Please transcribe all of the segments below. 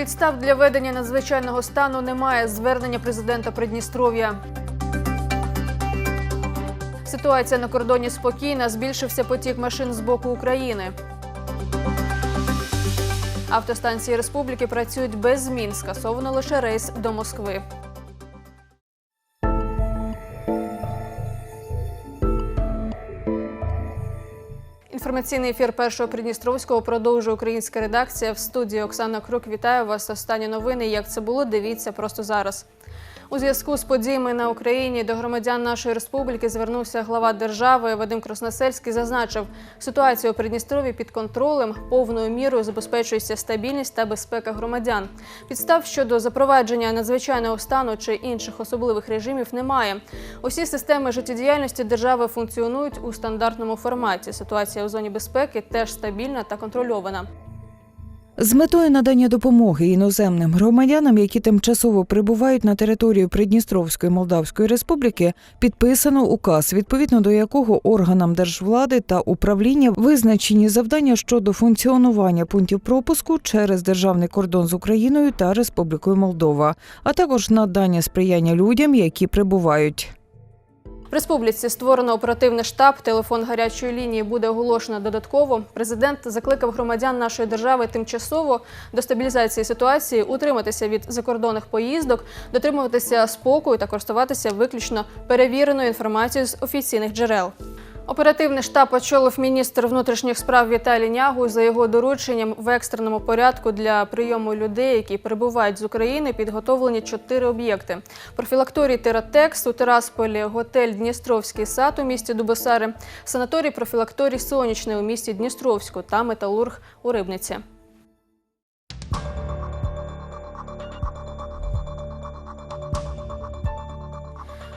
Підстав для ведення надзвичайного стану немає. Звернення президента Придністров'я. Ситуація на кордоні спокійна. Збільшився потік машин з боку України. Автостанції республіки працюють без змін. Скасовано лише рейс до Москви. Інформаційний ефір першого Придністровського продовжує українська редакція. В студії Оксана Крук вітаю вас. Останні новини. Як це було? Дивіться просто зараз. У зв'язку з подіями на Україні до громадян нашої республіки звернувся глава держави Вадим Красносельський. Зазначив, ситуація у Придністрові під контролем повною мірою забезпечується стабільність та безпека громадян. Підстав щодо запровадження надзвичайного стану чи інших особливих режимів немає. Усі системи життєдіяльності держави функціонують у стандартному форматі. Ситуація у зоні безпеки теж стабільна та контрольована. З метою надання допомоги іноземним громадянам, які тимчасово прибувають на територію Придністровської Молдавської Республіки, підписано указ, відповідно до якого органам держвлади та управління визначені завдання щодо функціонування пунктів пропуску через державний кордон з Україною та Республікою Молдова, а також надання сприяння людям, які прибувають. В республіці створено оперативний штаб. Телефон гарячої лінії буде оголошено додатково. Президент закликав громадян нашої держави тимчасово до стабілізації ситуації утриматися від закордонних поїздок, дотримуватися спокою та користуватися виключно перевіреною інформацією з офіційних джерел. Оперативний штаб очолив міністр внутрішніх справ Віталій Нягу. За його дорученням в екстреному порядку для прийому людей, які прибувають з України, підготовлені чотири об'єкти: профілакторій Тератекс у Тирасполі, готель Дністровський сад у місті Дубосари, санаторій профілакторій Сонячний у місті Дністровську та металург у Рибниці.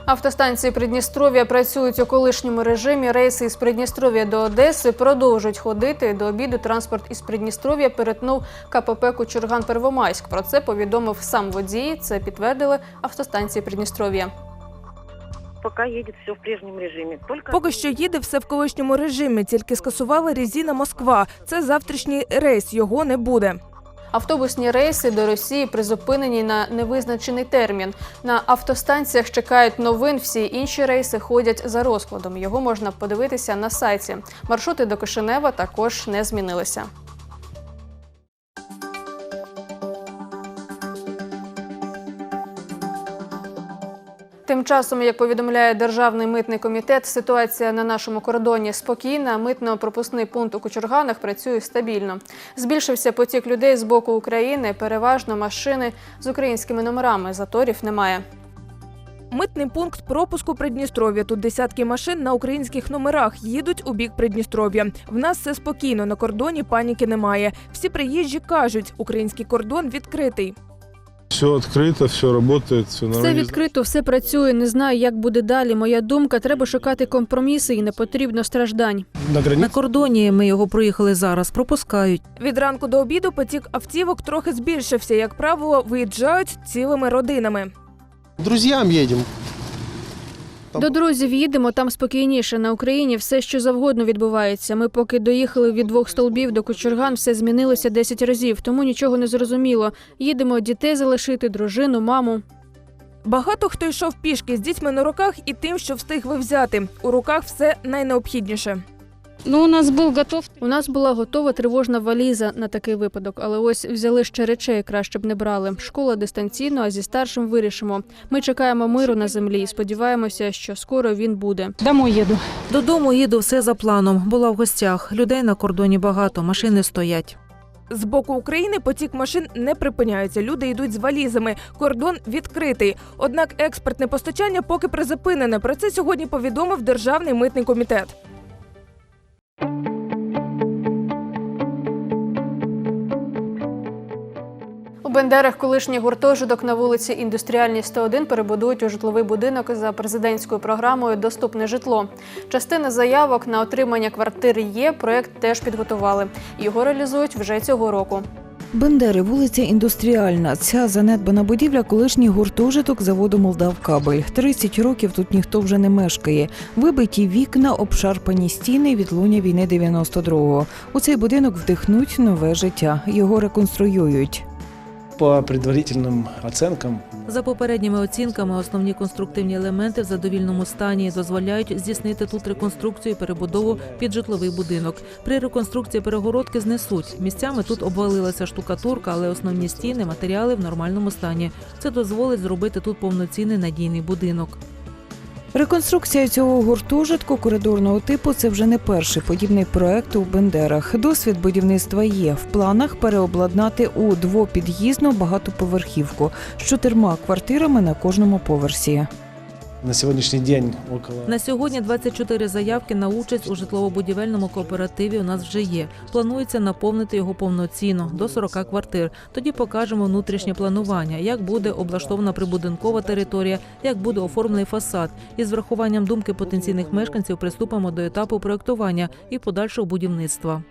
Автостанції Придністров'я працюють у колишньому режимі. Рейси із Придністров'я до Одеси продовжують ходити. До обіду транспорт із Придністров'я перетнув КПП Кучурган Первомайськ. Про це повідомив сам водій. Це підтвердили автостанції Придністров'я. пока едет все в прежнем режиме. Только Поки що їде все в колишньому режимі, тільки скасували Резіна Москва. Це завтрашній рейс, його не буде. Автобусні рейси до Росії призупинені на невизначений термін. На автостанціях чекають новин. Всі інші рейси ходять за розкладом. Його можна подивитися на сайті. Маршрути до Кишинева також не змінилися. Тим часом, як повідомляє Державний митний комітет, ситуація на нашому кордоні спокійна. Митно-пропускний пункт у Кучурганах працює стабільно. Збільшився потік людей з боку України. Переважно машини з українськими номерами. Заторів немає. Митний пункт пропуску Придністров'я. Тут десятки машин на українських номерах їдуть у бік Придністров'я. В нас все спокійно, на кордоні паніки немає. Всі приїжджі кажуть, український кордон відкритий. Все відкрито, все працює, все Все відкрито, все працює. Не знаю, як буде далі. Моя думка треба шукати компроміси і не потрібно страждань. На На кордоні ми його проїхали зараз, пропускають. Від ранку до обіду потік автівок трохи збільшився. Як правило, виїжджають цілими родинами. Друзям едем. Там- До друзів їдемо, там спокійніше. На Україні все, що завгодно відбувається. Ми поки доїхали від двох столбів до Кучурган, все змінилося 10 разів, тому нічого не зрозуміло. Їдемо дітей залишити, дружину, маму. Багато хто йшов пішки з дітьми на руках і тим, що встигли взяти. У руках все найнеобхідніше. Ну, у нас был готов У нас була готова тривожна валіза на такий випадок, але ось взяли ще речей, краще б не брали. Школа дистанційно, а зі старшим вирішимо. Ми чекаємо миру на землі і сподіваємося, що скоро він буде. домой еду. Додому їду все за планом. Була в гостях. Людей на кордоні багато, машини стоять. З боку України потік машин не припиняється. Люди йдуть з валізами. Кордон відкритий. Однак експортне постачання поки призупинене. Про це сьогодні повідомив Державний митний комітет. Бендерах колишній гуртожиток на вулиці Індустріальній 101 перебудують у житловий будинок за президентською програмою Доступне житло. Частина заявок на отримання квартири є. Проект теж підготували. Його реалізують вже цього року. Бендери, вулиця Індустріальна. Ця занедбана будівля колишній гуртожиток заводу Молдавкабель. 30 років тут ніхто вже не мешкає. Вибиті вікна, обшарпані стіни від луня війни 92-го. У цей будинок вдихнуть нове життя. Його реконструюють. По предварительным оценкам, За попередніми оцінками, основні конструктивні елементи в задовільному стані дозволяють здійснити тут реконструкцію і перебудову під житловий будинок. При реконструкції перегородки знесуть. Місцями тут обвалилася штукатурка, але основні стіни, матеріали в нормальному стані. Це дозволить зробити тут повноцінний надійний будинок. Реконструкція цього гуртожитку коридорного типу це вже не перший подібний проект у Бендерах. Досвід будівництва є. В планах переобладнати у двопід'їзну багатоповерхівку з чотирма квартирами на кожному поверсі. На сегодняшний день около На сьогодні 24 заявки на участь у житлово-будівельному кооперативі у нас вже є. Планується наповнити його повноцінно до 40 квартир. Тоді покажемо внутрішнє планування, як буде облаштована прибудинкова територія, як буде оформлений фасад. І з врахуванням думки потенційних мешканців приступимо до етапу проектування і подальшого будівництва.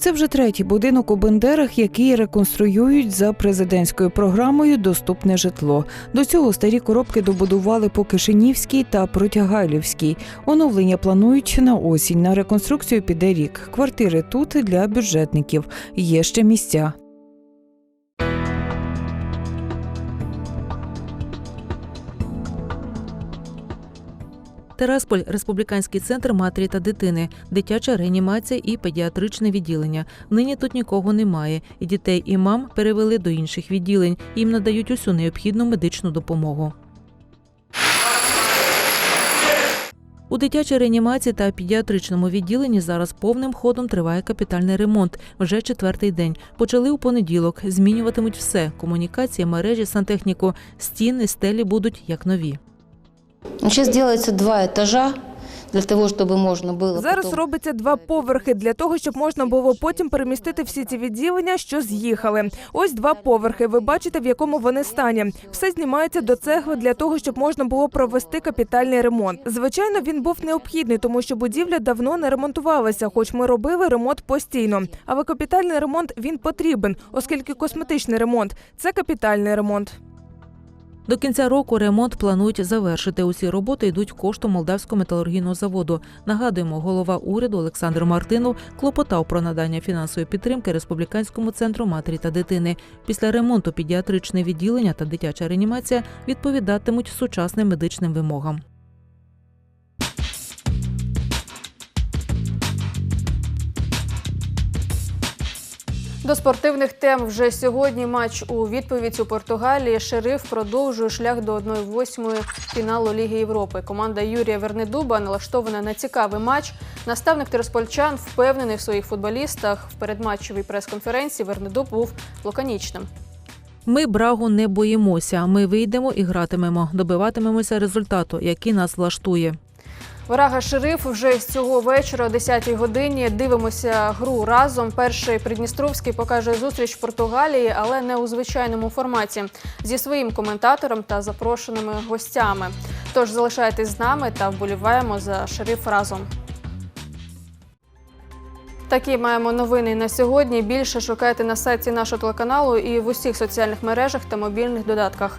Це вже третій будинок у Бендерах, який реконструюють за президентською програмою Доступне житло. До цього старі коробки добудували по Кишинівській та Протягайлівській. Оновлення планують на осінь. На реконструкцію піде рік. Квартири тут для бюджетників. Є ще місця. Терасполь республіканський центр матері та дитини, дитяча реанімація і педіатричне відділення. Нині тут нікого немає, і дітей і мам перевели до інших відділень. Їм надають усю необхідну медичну допомогу. У дитячій реанімації та педіатричному відділенні зараз повним ходом триває капітальний ремонт. Вже четвертий день. Почали у понеділок. Змінюватимуть все: комунікації, мережі, сантехніку, стіни, стелі будуть як нові. Сейчас делается два этажа для того, чтобы можно было Зараз потом- робиться два поверхи для того, щоб можна було потім перемістити всі ці відділення, що з'їхали. Ось два поверхи. Ви бачите, в якому вони стані. Все знімається до цегли для того, щоб можна було провести капітальний ремонт. Звичайно, він був необхідний, тому що будівля давно не ремонтувалася, хоч ми робили ремонт постійно. Але капітальний ремонт він потрібен, оскільки косметичний ремонт це капітальний ремонт. До кінця року ремонт планують завершити. Усі роботи йдуть коштом Молдавського металургійного заводу. Нагадуємо, голова уряду Олександр Мартинов клопотав про надання фінансової підтримки республіканському центру матері та дитини. Після ремонту педіатричне відділення та дитяча реанімація відповідатимуть сучасним медичним вимогам. До спортивних тем вже сьогодні матч у відповідь у Португалії. Шериф продовжує шлях до 1-8 фіналу Ліги Європи. Команда Юрія Вернедуба налаштована на цікавий матч. Наставник Тираспольчан впевнений в своїх футболістах. В передматчевій прес-конференції Вернедуб був лаконічним. Ми брагу не боїмося. Ми вийдемо і гратимемо, добиватимемося результату, який нас влаштує. Варага Шериф вже з цього вечора о 10-й годині. Дивимося гру разом. Перший Придністровський покаже зустріч Португалії, але не у звичайному форматі зі своїм коментатором та запрошеними гостями. Тож залишайтесь з нами та вболіваємо за шериф разом. Такі маємо новини на сьогодні. Більше шукайте на сайті нашого телеканалу і в усіх соціальних мережах та мобільних додатках.